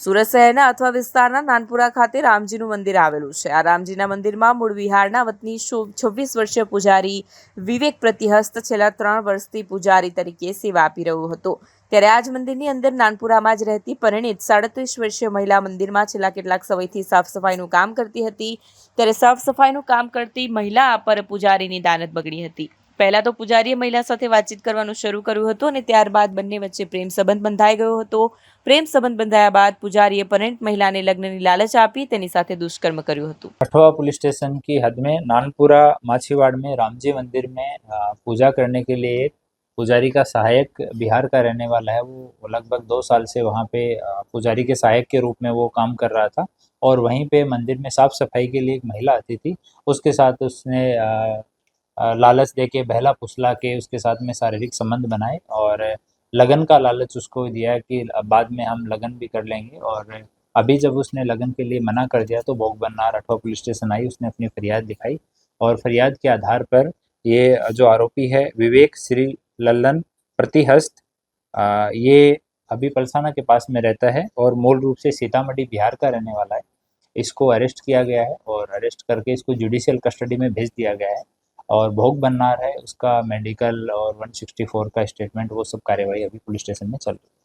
સુરત શહેરના અથવા વિસ્તારના નાનપુરા ખાતે રામજીનું મંદિર આવેલું છે આ રામજીના મંદિરમાં મૂળ વિહારના વતની છવ્વીસ વર્ષીય પૂજારી વિવેક પ્રતિહસ્ત છેલ્લા ત્રણ વર્ષથી પૂજારી તરીકે સેવા આપી રહ્યો હતો ત્યારે આજ મંદિરની અંદર નાનપુરામાં જ રહેતી પરિણીત સાડત્રીસ વર્ષીય મહિલા મંદિરમાં છેલ્લા કેટલાક સમયથી સાફ સફાઈનું કામ કરતી હતી ત્યારે સાફ સફાઈનું કામ કરતી મહિલા પર પૂજારીની દાનત બગડી હતી પહેલા તો પૂજારી એ મહિલા સાથે વાતચીત કરવાનું શરૂ કર્યું હતું અને ત્યાર બાદ બંને વચ્ચે પ્રેમ સંબંધ બંધાય ગયો હતો. પ્રેમ સંબંધ બંધાયા બાદ પૂજારીએ પરંત મહિલાને લગ્નની લાલચ આપી તેની સાથે દુષ્કર્મ કર્યું હતું. અઠવા પોલીસ સ્ટેશનની હદમાં નાનપુરા માછીવાડમાં રામજી મંદિરમાં પૂજા કરવાને માટે એક પૂજારી કા સહાયક बिहार का रहने वाला है वो लगभग 2 साल से वहां पे પૂજારી के सहायक के रूप में वो काम कर रहा था और वहीं पे मंदिर में साफ सफाई के लिए एक महिला आती थी उसके साथ उसने लालच दे के बहला फुसला के उसके साथ में शारीरिक संबंध बनाए और लगन का लालच उसको दिया कि बाद में हम लगन भी कर लेंगे और अभी जब उसने लगन के लिए मना कर दिया तो भोग बनना राठौर पुलिस स्टेशन आई उसने अपनी फरियाद दिखाई और फरियाद के आधार पर ये जो आरोपी है विवेक श्री लल्लन प्रतिहस्त ये अभी पलसाना के पास में रहता है और मूल रूप से सीतामढ़ी बिहार का रहने वाला है इसको अरेस्ट किया गया है और अरेस्ट करके इसको जुडिशियल कस्टडी में भेज दिया गया है और भोग बनना है उसका मेडिकल और 164 का स्टेटमेंट वो सब कार्यवाही अभी पुलिस स्टेशन में चल रही है